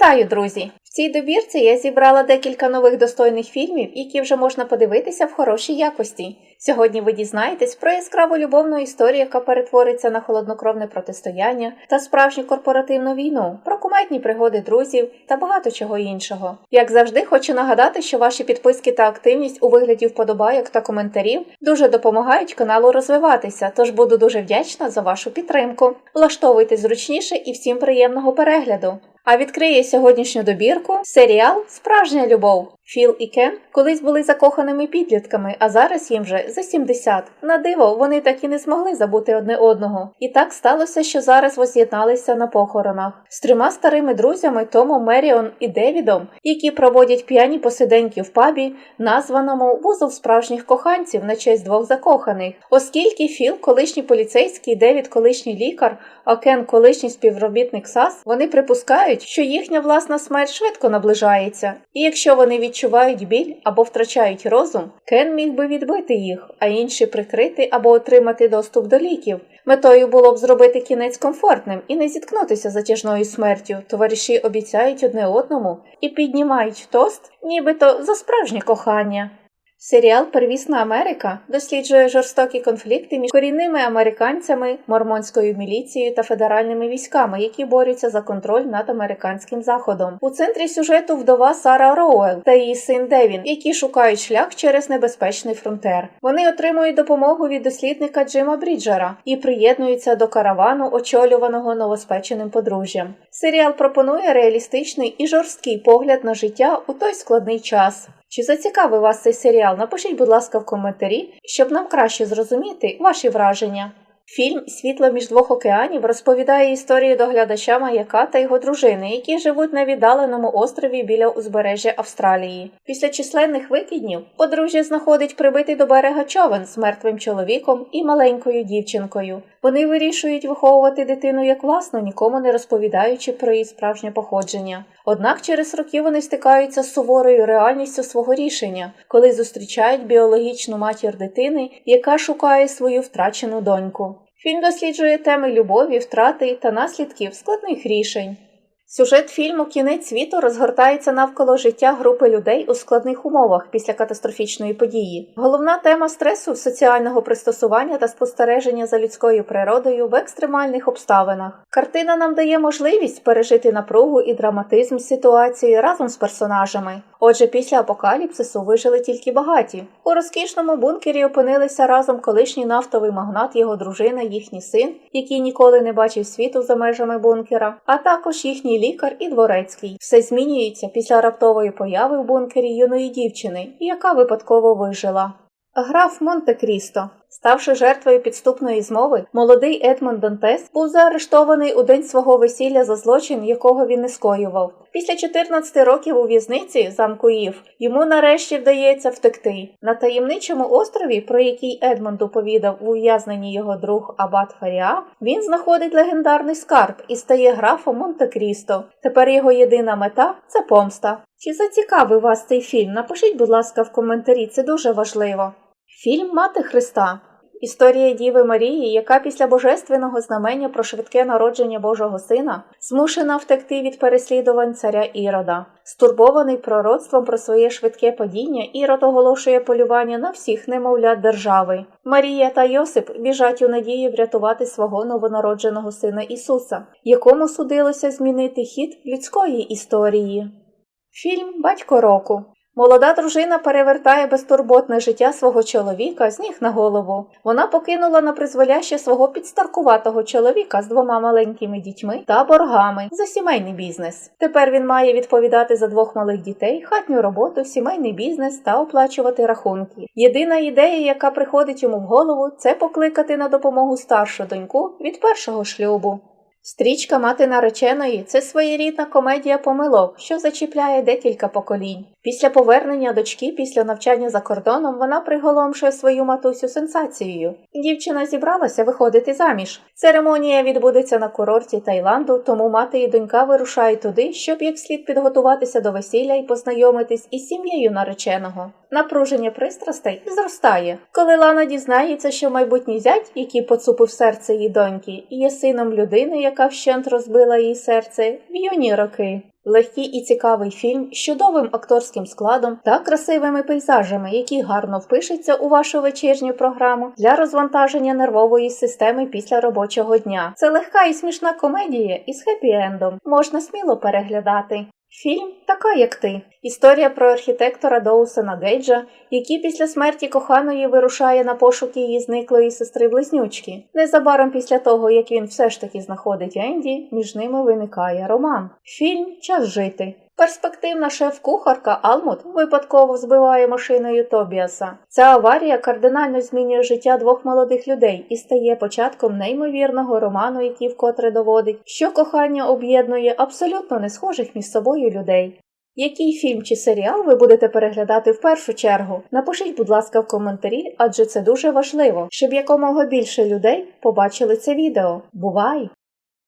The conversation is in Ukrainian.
Вітаю, друзі! В цій добірці я зібрала декілька нових достойних фільмів, які вже можна подивитися в хорошій якості. Сьогодні ви дізнаєтесь про яскраву любовну історію, яка перетвориться на холоднокровне протистояння та справжню корпоративну війну, про куметні пригоди друзів та багато чого іншого. Як завжди, хочу нагадати, що ваші підписки та активність у вигляді вподобайок та коментарів дуже допомагають каналу розвиватися, тож буду дуже вдячна за вашу підтримку. Влаштовуйте зручніше і всім приємного перегляду. А відкриє сьогоднішню добірку серіал Справжня любов. Філ і Кен колись були закоханими підлітками, а зараз їм вже за 70. На диво, вони так і не змогли забути одне одного. І так сталося, що зараз воз'єдналися на похоронах з трьома старими друзями Томом, Меріон і Девідом, які проводять п'яні посиденьки в пабі, названому вузол справжніх коханців на честь двох закоханих, оскільки Філ, колишній поліцейський, Девід, колишній лікар, а Кен, колишній співробітник САС, вони припускають, що їхня власна смерть швидко наближається, і якщо вони відчувають біль або втрачають розум, Кен міг би відбити їх, а інші прикрити або отримати доступ до ліків. Метою було б зробити кінець комфортним і не зіткнутися затяжною смертю. Товариші обіцяють одне одному і піднімають тост, нібито за справжнє кохання. Серіал Первісна Америка досліджує жорстокі конфлікти між корінними американцями, мормонською міліцією та федеральними військами, які борються за контроль над американським заходом. У центрі сюжету вдова Сара Роуел та її син Девін, які шукають шлях через небезпечний фронтер. Вони отримують допомогу від дослідника Джима Бріджера і приєднуються до каравану, очолюваного новоспеченим подружжям. Серіал пропонує реалістичний і жорсткий погляд на життя у той складний час. Чи зацікавив вас цей серіал? Напишіть, будь ласка, в коментарі, щоб нам краще зрозуміти ваші враження. Фільм Світло між двох океанів розповідає історію доглядача маяка та його дружини, які живуть на віддаленому острові біля узбережжя Австралії. Після численних викиднів подружжя знаходить прибитий до берега човен з мертвим чоловіком і маленькою дівчинкою. Вони вирішують виховувати дитину як власну, нікому не розповідаючи про її справжнє походження. Однак через роки вони стикаються з суворою реальністю свого рішення, коли зустрічають біологічну матір дитини, яка шукає свою втрачену доньку. Фільм досліджує теми любові, втрати та наслідків складних рішень. Сюжет фільму Кінець світу розгортається навколо життя групи людей у складних умовах після катастрофічної події. Головна тема стресу, соціального пристосування та спостереження за людською природою в екстремальних обставинах. Картина нам дає можливість пережити напругу і драматизм ситуації разом з персонажами. Отже, після апокаліпсису вижили тільки багаті. У розкішному бункері опинилися разом колишній нафтовий магнат, його дружина, їхній син, який ніколи не бачив світу за межами бункера, а також їхній лікар і дворецький. Все змінюється після раптової появи в бункері юної дівчини, яка випадково вижила. Граф Монте-Крісто. Ставши жертвою підступної змови, молодий Едмонд Дантес був заарештований у день свого весілля за злочин, якого він не скоював. Після 14 років у в'язниці замку Ів йому нарешті вдається втекти. На таємничому острові, про який Едмонд оповідав у ув'язненні його друг Абат Фаріа, він знаходить легендарний скарб і стає графом Монте-Крісто. Тепер його єдина мета це помста. Чи зацікавив вас цей фільм? Напишіть, будь ласка, в коментарі, це дуже важливо. Фільм Мати Христа. Історія Діви Марії, яка після божественного знамення про швидке народження Божого Сина змушена втекти від переслідувань царя Ірода. Стурбований пророцтвом про своє швидке падіння, Ірод оголошує полювання на всіх немовлят держави. Марія та Йосип біжать у надії врятувати свого новонародженого сина Ісуса, якому судилося змінити хід людської історії. Фільм Батько року. Молода дружина перевертає безтурботне життя свого чоловіка з ніг на голову. Вона покинула на призволяще свого підстаркуватого чоловіка з двома маленькими дітьми та боргами за сімейний бізнес. Тепер він має відповідати за двох малих дітей, хатню роботу, сімейний бізнес та оплачувати рахунки. Єдина ідея, яка приходить йому в голову, це покликати на допомогу старшу доньку від першого шлюбу. Стрічка мати нареченої це своєрідна комедія помилок, що зачіпляє декілька поколінь. Після повернення дочки після навчання за кордоном вона приголомшує свою матусю сенсацією. Дівчина зібралася виходити заміж. Церемонія відбудеться на курорті Таїланду, тому мати і донька вирушають туди, щоб як слід підготуватися до весілля і познайомитись із сім'єю нареченого. Напруження пристрастей зростає. Коли Лана дізнається, що майбутній зять, який поцупив серце її доньки, є сином людини, яка вщент розбила її серце в юні роки. Легкий і цікавий фільм з чудовим акторським складом та красивими пейзажами, які гарно впишуться у вашу вечірню програму для розвантаження нервової системи після робочого дня. Це легка і смішна комедія із хеппі-ендом. Можна сміло переглядати. Фільм така, як ти. Історія про архітектора Доусона Гейджа, який після смерті коханої вирушає на пошуки її зниклої сестри близнючки. Незабаром після того, як він все ж таки знаходить Енді, між ними виникає роман. Фільм Час жити. Перспективна шеф-кухарка Алмут випадково збиває машиною Тобіаса. Ця аварія кардинально змінює життя двох молодих людей і стає початком неймовірного роману, який вкотре доводить, що кохання об'єднує абсолютно не схожих між собою людей. Який фільм чи серіал ви будете переглядати в першу чергу? Напишіть, будь ласка, в коментарі, адже це дуже важливо, щоб якомога більше людей побачили це відео. Бувай!